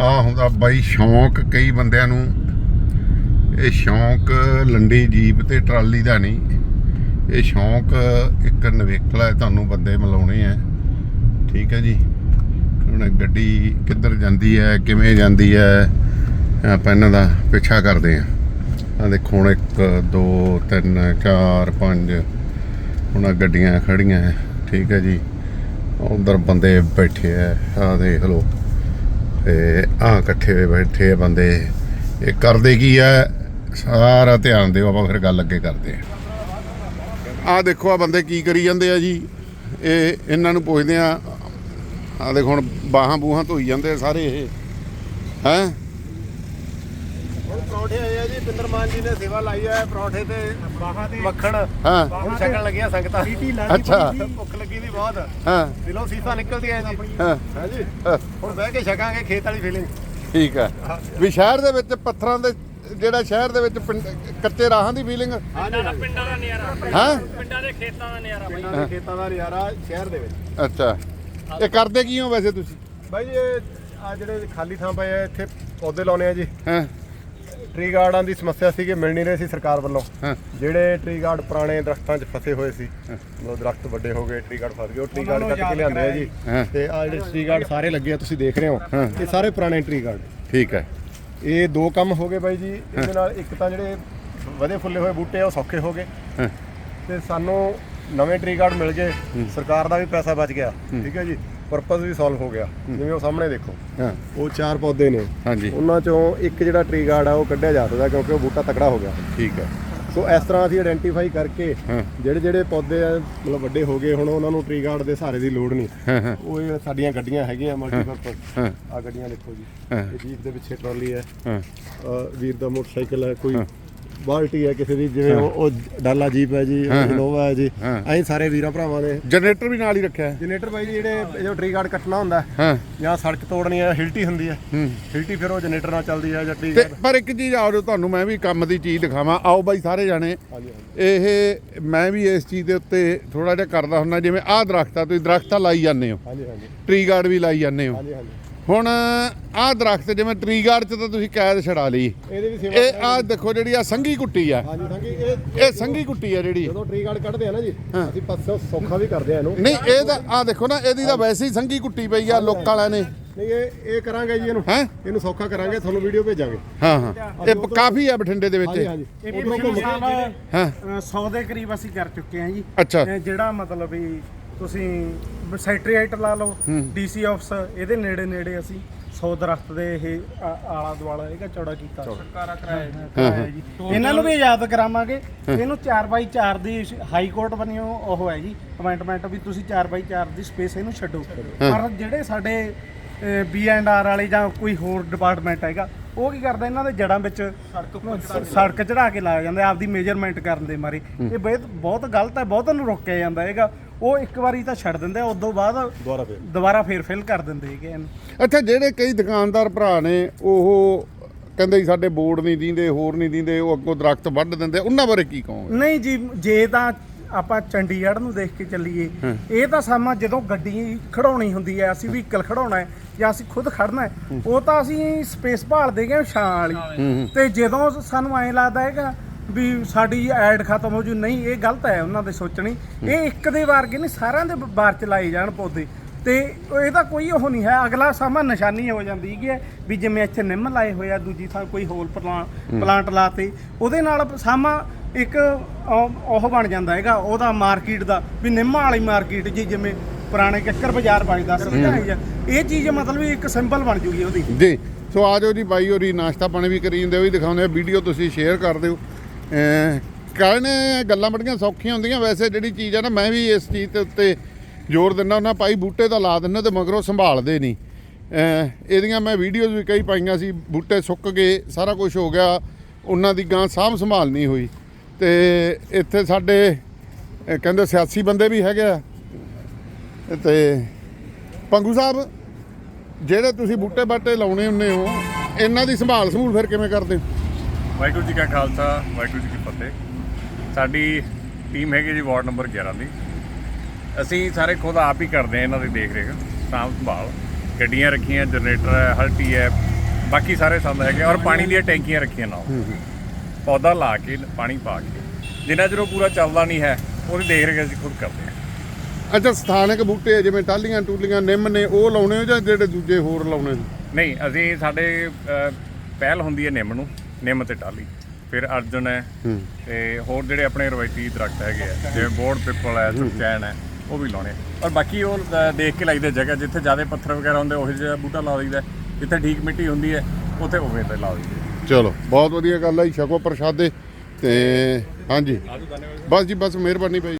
ਆ ਹੁੰਦਾ ਬਾਈ ਸ਼ੌਂਕ, ਕਈ ਬੰਦਿਆਂ ਨੂੰ ਇਹ ਸ਼ੌਂਕ ਲੰਡੀ ਜੀਪ ਤੇ ਟਰਾਲੀ ਦਾ ਨਹੀਂ, ਇਹ ਸ਼ੌਂਕ ਇੱਕ ਨਵੇਕਲਾ ਤੁਹਾਨੂੰ ਬੰਦੇ ਮਿਲਾਉਣੇ ਆ। ਠੀਕ ਹੈ ਜੀ? ਹੁਣ ਗੱਡੀ ਕਿੱਧਰ ਜਾਂਦੀ ਹੈ, ਕਿਵੇਂ ਜਾਂਦੀ ਹੈ, ਆਪਾਂ ਇਹਨਾਂ ਦਾ ਪਿੱਛਾ ਕਰਦੇ ਆ ਆ ਦੇਖੋ ਹੁਣ 1 2 3 4 5 ਹੁਣ ਗੱਡੀਆਂ ਖੜੀਆਂ ਠੀਕ ਹੈ ਜੀ? ਉਧਰ ਬੰਦੇ ਬੈਠੇ ਆ ਆ ਦੇਖ ਲਓ। ਤੇ ਆ ਇਕੱਠੇ ਹੋਏ ਬੈਠੇ ਆ ਬੰਦੇ। ਇਹ ਕਰਦੇ ਕੀ ਆ? ਸਾਰਾ ਧਿਆਨ ਦਿਓ, ਆਪਾਂ ਫਿਰ ਗੱਲ ਅੱਗੇ ਕਰਦੇ ਆ। ਆ ਦੇਖੋ ਆ ਬੰਦੇ ਕੀ ਕਰੀ ਜਾਂਦੇ ਆ ਜੀ। ਇਹ ਇਹਨਾਂ ਨੂੰ ਪੁੱਛਦੇ ਆ ਆ ਦੇਖੋ ਹੁਣ ਬਾਹਾਂ ਬੂਹਾਂ ਧੋਈ ਜਾਂਦੇ ਆ ਸਾਰੇ ਇਹ। ਹੈ? ਹੁਣ ਪਰੌਂਠੇ ਆਏ ਆ ਜੀ ਬਿੰਦਰਮਾਨ ਜੀ ਨੇ ਸੇਵਾ ਲਾਈ ਹੈ ਪਰੌਂਠੇ ਤੇ ਬਾਹਾਂ ਤੇ ਮੱਖਣ ਹਾਂ। ਹੁਣ ਛਕਣ ਲੱਗੀਆਂ ਸੰਗਤਾਂ। ਅੱਛਾ। ਭੁੱਖ ਲੱਗੀ ਦੀ ਬਹੁਤ। ਹਾਂ। ਦਿਲੋਂ ਸੀਸਾ ਨਿਕਲਦੀ ਹੈ ਜੀ। ਹਾਂ। ਹਾਂਜੀ ਹਾਂ, ਹੁਣ ਬਹਿ ਕੇ ਛਕਾਂਗੇ ਖੇਤ ਵਾਲੀ ਫੀਲਿੰਗ ਠੀਕ ਆ। ਵੀ ਸ਼ਹਿਰ ਦੇ ਵਿੱਚ ਪੱਥਰਾਂ ਦੇ ਜਿਹੜਾ ਸ਼ਹਿਰ ਦੇ ਵਿੱਚ ਪਿੰਡ- ਕੱਚੇ ਰਾਹਾਂ ਦੀ ਫੀਲਿੰਗ ਹਾਂਜੀ ਪਿੰਡਾਂ ਦਾ ਨਜ਼ਾਰਾ। ਹਾਂ? ਪਿੰਡਾਂ ਦੇ ਖੇਤਾਂ ਦਾ ਨਜ਼ਾਰਾ ਬਾਈ। ਪਿੰਡਾਂ ਦੇ ਖੇਤਾਂ ਦਾ ਨਜ਼ਾਰਾ ਸ਼ਹਿਰ ਦੇ ਵਿੱਚ। ਅੱਛਾ। ਇਹ ਕਰਦੇ ਕੀ ਹੋ ਵੈਸੇ ਤੁਸੀਂ? ਬਾਈ ਜੀ ਆ ਜਿਹੜੇ ਖਾਲੀ ਥਾਂ ਪਏ ਆ ਇੱਥੇ ਪੌਦੇ ਲਾਉਣੇ ਆ ਜੀ। ਹਾਂ। ਟਰੀ ਗਾਰਡਾਂ ਦੀ ਸਮੱਸਿਆ ਸੀ ਕਿ ਮਿਲ ਨਹੀਂ ਰਹੇ ਸੀ ਸਰਕਾਰ ਵੱਲੋਂ। ਜਿਹੜੇ ਟਰੀ ਗਾਰਡ ਪੁਰਾਣੇ ਦਰਖਤਾਂ 'ਚ ਫਸੇ ਹੋਏ ਸੀ ਮਤਲਬ ਦਰਖਤ ਵੱਡੇ ਹੋ ਗਏ ਟਰੀ ਗਾਰਡ ਫਸ ਗਏ ਉਹ ਟਰੀ ਗਾਰਡ ਕੱਟ ਕੇ ਲਿਆਂਦੇ ਆ ਜੀ। ਤੇ ਆ ਜਿਹੜੇ ਟਰੀ ਗਾਰਡ ਸਾਰੇ ਲੱਗੇ ਆ ਤੁਸੀਂ ਦੇਖ ਰਹੇ ਹੋ। ਇਹ ਸਾਰੇ ਪੁਰਾਣੇ ਟਰੀ ਗਾਰਡ ਠੀਕ ਹੈ। ਇਹ ਦੋ ਕੰਮ ਹੋ ਗਏ ਬਾਈ ਜੀ ਇਹਦੇ ਨਾਲ ਇੱਕ ਤਾਂ ਜਿਹੜੇ ਵਧੇ ਫੁੱਲੇ ਹੋਏ ਬੂਟੇ ਆ ਉਹ ਸੌਖੇ ਹੋ ਗਏ। ਤੇ ਸਾਨੂੰ ਨਵੇਂ ਟਰੀ ਗਾਰਡ ਮਿਲ ਗਏ ਸਰਕਾਰ ਦਾ ਵੀ ਪੈਸਾ ਬਚ ਗਿਆ ਠੀਕ ਹੈ ਜੀ। ਪਰਪਸ ਵੀ ਸੋਲਵ ਹੋ ਗਿਆ। ਜਿਵੇਂ ਉਹ ਸਾਹਮਣੇ ਦੇਖੋ। ਹਾਂ। ਉਹ ਚਾਰ ਪੌਦੇ ਨੇ। ਹਾਂਜੀ। ਉਹਨਾਂ ਚੋਂ ਇੱਕ ਜਿਹੜਾ ਟਰੀ ਗਾਰਡ ਆ ਉਹ ਕੱਢਿਆ ਜਾ ਸਕਦਾ ਕਿਉਂਕਿ ਉਹ ਬੂਟਾ ਤਕੜਾ ਹੋ ਗਿਆ। ਠੀਕ ਹੈ। ਸੋ ਇਸ ਤਰ੍ਹਾਂ ਅਸੀਂ ਆਇਡੈਂਟੀਫਾਈ ਕਰਕੇ। ਜਿਹੜੇ ਜਿਹੜੇ ਪੌਦੇ ਆ ਮਤਲਬ ਵੱਡੇ ਹੋ ਗਏ ਹੁਣ ਉਹਨਾਂ ਨੂੰ ਟਰੀ ਗਾਰਡ ਦੇ ਸਹਾਰੇ ਦੀ ਲੋੜ ਨਹੀਂ। ਉਹ ਇਹ ਸਾਡੀਆਂ ਗੱਡੀਆਂ ਹੈਗੀਆਂ ਮਲਟੀਪਰਪਸ ਆ ਗੱਡੀਆਂ ਦੇਖੋ ਜੀ। ਇਹ ਜੀਪ ਦੇ ਪਿੱਛੇ ਟਰਾਲੀ ਹੈ। ਵੀਰ ਦਾ ਮੋਟਰਸਾਈਕਲ ਹੈ ਕੋਈ ਬਾਲਟੀ ਹੈ ਕਿਸੇ ਦੀ ਜਿਵੇਂ ਉਹ ਉਹ ਡਾਲਾ ਜੀਪ ਹੈ ਜੀ। ਇਨੋਵਾ ਹੈ। ਜੀ। ਐਂ ਸਾਰੇ ਵੀਰਾਂ ਭਰਾਵਾਂ ਨੇ। ਜਨਰੇਟਰ ਵੀ ਨਾਲ ਹੀ ਰੱਖਿਆ ਹੈ। ਜਨਰੇਟਰ ਬਾਈ ਜੀ ਜਿਹੜੇ ਜੋ ਟਰੀ ਗਾਰਡ ਕੱਟਣਾ ਹੁੰਦਾ ਹੈ, ਜਾਂ ਸੜਕ ਤੋੜਨੀ ਹੈ ਹਿਲਟੀ ਹੁੰਦੀ ਹੈ ਹਿਲਟੀ ਫਿਰ ਉਹ ਜਨਰੇਟਰ ਨਾਲ ਚੱਲਦੀ ਹੈ ਜਾਂ ਟਰੀ ਤੇ ਗਾਰਡ ਪਰ ਇੱਕ ਚੀਜ਼ ਆਓ ਤੁਹਾਨੂੰ ਮੈਂ ਵੀ ਕੰਮ ਦੀ ਚੀਜ਼ ਦਿਖਾਵਾਂ। ਆਓ ਬਾਈ ਸਾਰੇ ਜਾਣੇ। ਇਹ ਮੈਂ ਵੀ ਇਸ ਚੀਜ਼ ਦੇ ਉੱਤੇ ਥੋੜਾ ਜਿਹਾ ਕਰਦਾ ਹੁੰਦਾ ਜਿਵੇਂ ਆਹ ਦਰਖਤ ਆ ਤੁਸੀਂ ਦਰਖਤਾਂ ਲਾਈ ਜਾਂਦੇ ਹੋ। ਹਾਂਜੀ ਹਾਂਜੀ। ਟਰੀ ਗਾਰਡ ਵੀ ਲਾਈ ਜਾਂਦੇ ਹੋ। ਹਾਂਜੀ ਹਾਂਜੀ। ਹੁਣ ਆਹ ਦਰਖਤ ਜਿਵੇਂ ਟਰੀ ਗਾਰਡ 'ਚ ਤਾਂ ਤੁਸੀਂ ਕੈਦ ਛਡਾ ਲਈ। ਇਹਦੇ ਵੀ ਸੇਵਾ ਇਹ ਆਹ ਦੇਖੋ ਜਿਹੜੀ ਆ ਸੰਘੀ ਕੁੱਟੀ ਆ। ਹਾਂਜੀ ਸੰਗੀ ਇਹ ਇਹ ਸੰਘੀ ਕੁੱਟੀ ਆ ਜਿਹੜੀ। ਜਦੋਂ ਟਰੀ ਗਾਰਡ ਕੱਢਦੇ ਆ ਨਾ ਜੀ ਅਸੀਂ ਪਾਸੇ ਸੌਖਾ ਵੀ ਕਰਦੇ ਆ ਇਹਨੂੰ। ਨਹੀਂ ਇਹ ਤਾਂ ਆ ਦੇਖੋ ਨਾ ਇਹਦੀ ਤਾਂ ਵੈਸੇ ਹੀ ਸੰਘੀ ਕੁੱਟੀ ਪਈ ਆ ਲੋਕਾਂ ਵਾਲਿਆਂ ਨੇ। ਨਹੀਂ ਇਹ ਇਹ ਕਰਾਂਗੇ ਜੀ ਇਹਨੂੰ। ਹੈ? ਇਹਨੂੰ ਸੌਖਾ ਕਰਾਂਗੇ ਤੁਹਾਨੂੰ ਵੀਡੀਓ ਭੇਜਾਂਗੇ। ਹਾਂ ਹਾਂ। ਇਹ ਕਾਫੀ ਆ ਬਠਿੰਡੇ ਦੇ ਹਾਂਜੀ ਵਿੱਚ। ਹਾਂਜੀ ਇਹ ਹਾਂ। 100 ਦੇ ਕਰੀਬ ਅਸੀਂ ਕਰ ਚੁੱਕੇ ਹਾਂ ਜੀ। ਅੱਛਾ। ਜਿਹੜਾ ਮਤਲਬ ਵੀ ਤੁਸੀਂ ਸੈਕਟਰੀਏਟ ਲਾ ਲਓ ਡੀਸੀ ਆਫਿਸ ਇਹਦੇ ਨੇੜੇ ਨੇੜੇ ਅਸੀਂ 100 ਦਰਖਤ ਦੇ ਇਹ ਆਲਾ ਦੁਆਲਾ ਇਹਦਾ ਚੌੜਾ ਕੀਤਾ। ਸਰਕਾਰਾਂ ਕਰਾਇਆ ਜੀ। ਇਹਨਾਂ ਨੂੰ ਵੀ ਯਾਦ ਕਰਾਵਾਂਗੇ। ਇਹਨੂੰ 4x4 ਦੀ ਹਾਈ ਕੋਰਟ ਬਣਿਓ ਉਹ ਹੈ ਜੀ ਕਮੈਂਟਮੈਂਟ ਵੀ ਤੁਸੀਂ 4x4 ਦੀ ਸਪੇਸ ਇਹਨੂੰ ਛੱਡੋ। ਪਰ ਜਿਹੜੇ ਸਾਡੇ ਬੀ ਐਂਡ ਆਰ ਵਾਲੇ ਜਾਂ ਕੋਈ ਹੋਰ ਡਿਪਾਰਟਮੈਂਟ ਹੈਗਾ ਉਹ ਕੀ ਕਰਦਾ ਇਹਨਾਂ ਦੇ ਜੜਾਂ ਵਿੱਚ ਸੜਕ ਚੜਾ ਕੇ ਲਾਇਆ ਜਾਂਦਾ ਆਪਦੀ ਮੇਜਰਮੈਂਟ ਕਰਨ ਦੇ ਮਾਰੇ। ਇਹ ਬਹੁਤ ਗਲਤ ਹੈ ਬਹੁਤ ਨੂੰ ਰੋਕਿਆ ਜਾਂਦਾ ਹੈਗਾ। ਉਹ ਇੱਕ ਵਾਰੀ ਤਾਂ ਛੱਡ ਦਿੰਦੇ ਆ ਉਦੋਂ ਬਾਅਦ ਦੁਬਾਰਾ ਫੇਰ। ਦੁਬਾਰਾ ਫੇਰ ਫਿਲ ਕਰ ਦਿੰਦੇ ਹੈਗੇ ਇਹਨੂੰ ਅੱਛਾ ਜਿਹੜੇ ਕਈ ਦੁਕਾਨਦਾਰ ਭਰਾ ਨੇ ਉਹ ਕਹਿੰਦੇ ਜੀ ਸਾਡੇ ਬੋਰਡ ਨਹੀਂ ਦਿੰਦੇ ਹੋਰ ਨਹੀਂ ਦਿੰਦੇ ਉਹ ਅੱਗੋਂ ਦਰਖਤ ਵੱਢ ਦਿੰਦੇ ਉਹਨਾਂ ਬਾਰੇ ਕੀ ਕਹੋਗੇ? ਨਹੀਂ ਜੀ ਜੇ ਤਾਂ ਆਪਾਂ ਚੰਡੀਗੜ੍ਹ ਨੂੰ ਦੇਖ ਕੇ ਚੱਲੀਏ ਇਹ ਤਾਂ ਸਮਾਂ ਜਦੋਂ ਗੱਡੀ ਖੜਾਉਣੀ ਹੁੰਦੀ ਹੈ ਅਸੀਂ ਵਹੀਕਲ ਖੜਾਉਣਾ ਹੈ ਜਾਂ ਅਸੀਂ ਖੁਦ ਖੜਨਾ ਹੈ ਉਹ ਤਾਂ ਅਸੀਂ ਸਪੇਸ ਭਾਲਦੇ ਗਏ ਛਾਂ ਵਾਲੀ। ਤੇ ਜਦੋਂ ਸਾਨੂੰ ਐਂ ਲੱਗਦਾ ਹੈਗਾ ਵੀ ਸਾਡੀ ਐਡ ਖਤਮ ਹੋ ਜੂ। ਨਹੀਂ ਇਹ ਗਲਤ ਹੈ ਉਹਨਾਂ ਦੇ ਸੋਚਣੀ। ਇਹ ਇੱਕ ਦੇ ਵਾਰਗੇ ਨਹੀਂ ਸਾਰਿਆਂ ਦੇ ਬਾਰ ਚ ਲਾਏ ਜਾਣ ਪੌਦੇ। ਤੇ ਇਹਦਾ ਕੋਈ ਉਹ ਨਹੀਂ ਹੈ। ਅਗਲਾ ਸਮਾਂ ਨਿਸ਼ਾਨੀ ਹੋ ਜਾਂਦੀ ਹੈ ਵੀ ਜਿਵੇਂ ਇੱਥੇ ਨਿੰਮ ਲਾਏ ਹੋਏ ਆ ਦੂਜੀ ਥਾਂ ਕੋਈ ਹੋਰ ਪਲਾਂਟ ਲਾਤੇ। ਉਹਦੇ ਨਾਲ ਸਮਾਂ ਇੱਕ ਉਹ ਬਣ ਜਾਂਦਾ ਹੈਗਾ ਉਹਦਾ ਮਾਰਕੀਟ ਦਾ ਵੀ ਨਿੰਮਾਂ ਵਾਲੀ ਮਾਰਕੀਟ ਜੀ ਜਿਵੇਂ ਪੁਰਾਣੇ ਕਿੱਕਰ ਬਾਜ਼ਾਰ ਵੱਜਦਾ ਸਮਝਾਈ ਜਾ ਇਹ ਚੀਜ਼ ਮਤਲਬ ਇੱਕ ਸਿੰਬਲ ਬਣ ਜੂਗੀ ਉਹਦੀ। ਜੀ। ਸੋ ਆਜੋ ਜੀ ਬਾਈ ਹੋਰੀ ਨਾਸ਼ਤਾ ਪਾਣੀ ਵੀ ਕਰੀ ਜਾਂਦੇ ਉਹ ਵੀ ਦਿਖਾਉਂਦੇ ਆ। ਵੀਡੀਓ ਤੁਸੀਂ ਸ਼ੇਅਰ ਕਰ ਦਿਓ। ਕਹਿੰਦੇ ਗੱਲਾਂ ਬੜੀਆਂ ਸੌਖੀਆਂ ਹੁੰਦੀਆਂ। ਵੈਸੇ ਜਿਹੜੀ ਚੀਜ਼ ਆ ਨਾ, ਮੈਂ ਵੀ ਇਸ ਚੀਜ਼ ਦੇ ਉੱਤੇ ਜ਼ੋਰ ਦਿੰਦਾ ਹੁੰਦਾ, ਭਾਈ ਬੂਟੇ ਤਾਂ ਲਾ ਦਿੰਦੇ ਤੇ ਮਗਰੋਂ ਸੰਭਾਲਦੇ ਨਹੀਂ ਇਹਦੀਆਂ ਮੈਂ ਵੀਡੀਓਜ਼ ਵੀ ਕਈ ਪਾਈਆਂ ਸੀ, ਬੂਟੇ ਸੁੱਕ ਗਏ, ਸਾਰਾ ਕੁਝ ਹੋ ਗਿਆ, ਉਹਨਾਂ ਦੀ ਗਾਂ ਸਾਂਭ ਸੰਭਾਲ ਨਹੀਂ ਹੋਈ। ਤੇ ਇੱਥੇ ਸਾਡੇ ਕਹਿੰਦੇ ਸਿਆਸੀ ਬੰਦੇ ਵੀ ਹੈਗੇ ਆ। ਤੇ ਪੰਗੂ ਸਾਹਿਬ, ਜਿਹੜੇ ਤੁਸੀਂ ਬੂਟੇ ਬਾਟੇ ਲਾਉਣੇ ਹੁੰਨੇ ਹੋ, ਇਹਨਾਂ ਦੀ ਸੰਭਾਲ ਸੰਭੂਲ ਫਿਰ ਕਿਵੇਂ ਕਰਦੇ ਹੋ? ਵਾਹਿਗੁਰੂ ਜੀ ਕਾ ਖਾਲਸਾ ਵਾਹਿਗੁਰੂ ਜੀ ਕੀ ਫਤਿਹ। ਸਾਡੀ ਟੀਮ ਹੈਗੀ ਜੀ ਵਾਰਡ ਨੰਬਰ 11 ਦੀ। ਅਸੀਂ ਸਾਰੇ ਖੁਦ ਆਪ ਹੀ ਕਰਦੇ ਹਾਂ ਇਹਨਾਂ ਦੀ ਦੇਖ ਰੇਖ ਸਾਂਭ ਸੰਭਾਲ। ਗੱਡੀਆਂ ਰੱਖੀਆਂ ਜਨਰੇਟਰ ਹੈ ਹਲਟੀ ਹੈ ਬਾਕੀ ਸਾਰੇ ਸੰਦ ਹੈਗੇ ਔਰ ਪਾਣੀ ਦੀਆਂ ਟੈਂਕੀਆਂ ਰੱਖੀਆਂ ਨਾਲ। ਪੌਦਾ ਲਾ ਕੇ ਪਾਣੀ ਪਾ ਕੇ। ਜਿੰਨਾ ਚਿਰ ਉਹ ਪੂਰਾ ਚੱਲਦਾ ਨਹੀਂ ਹੈ ਉਹਦੀ ਦੇਖ ਰੇਖ ਅਸੀਂ ਖੁਦ ਕਰਦੇ ਹਾਂ। ਅੱਛਾ ਸਥਾਨਕ ਬੂਟੇ ਆ, ਜਿਵੇਂ ਟਾਲੀਆਂ ਟੂਲੀਆਂ ਨਿੰਮ ਨੇ ਉਹ ਲਾਉਣੇ ਹੋ ਜਾਂ ਜਿਹੜੇ ਦੂਜੇ ਹੋਰ ਲਾਉਣੇ ਨੇ? ਨਹੀਂ ਅਸੀਂ ਸਾਡੇ ਪਹਿਲ ਹੁੰਦੀ ਹੈ ਨਿੰਮ ਨੂੰ। ਨਿੰਮ ਤੇ ਟਾਲੀ ਫਿਰ ਅਰਜੁਨ ਹੈ ਤੇ ਹੋਰ ਜਿਹੜੇ ਆਪਣੇ ਰਵਾਇਤੀ ਦਰਖਤ ਹੈਗੇ ਆ ਜਿਵੇਂ ਬੋਰਡ ਪਿੱਪਲ ਹੈ ਸੁਰਚੈਨ ਹੈ ਉਹ ਵੀ ਲਾਉਣੇ ਔਰ ਬਾਕੀ ਉਹ ਦੇਖ ਕੇ ਲਾਈਦੇ ਜਗ੍ਹਾ ਜਿੱਥੇ ਜ਼ਿਆਦਾ ਪੱਥਰ ਵਗੈਰਾ ਹੁੰਦੇ ਉਹੋ ਜਿਹਾ ਬੂਟਾ ਲਾ ਦਈਦਾ ਜਿੱਥੇ ਠੀਕ ਮਿੱਟੀ ਹੁੰਦੀ ਹੈ ਉੱਥੇ ਉਵੇਂ ਤੇ ਲਾ ਦਈਦੇ ਚਲੋ ਬਹੁਤ ਵਧੀਆ ਗੱਲ ਹੈ ਛਕੋ ਪ੍ਰਸ਼ਾਦੇ ਤੇ ਹਾਂਜੀ। ਬਸ ਜੀ ਬਸ ਮਿਹਰਬਾਨੀ ਭਾਈ।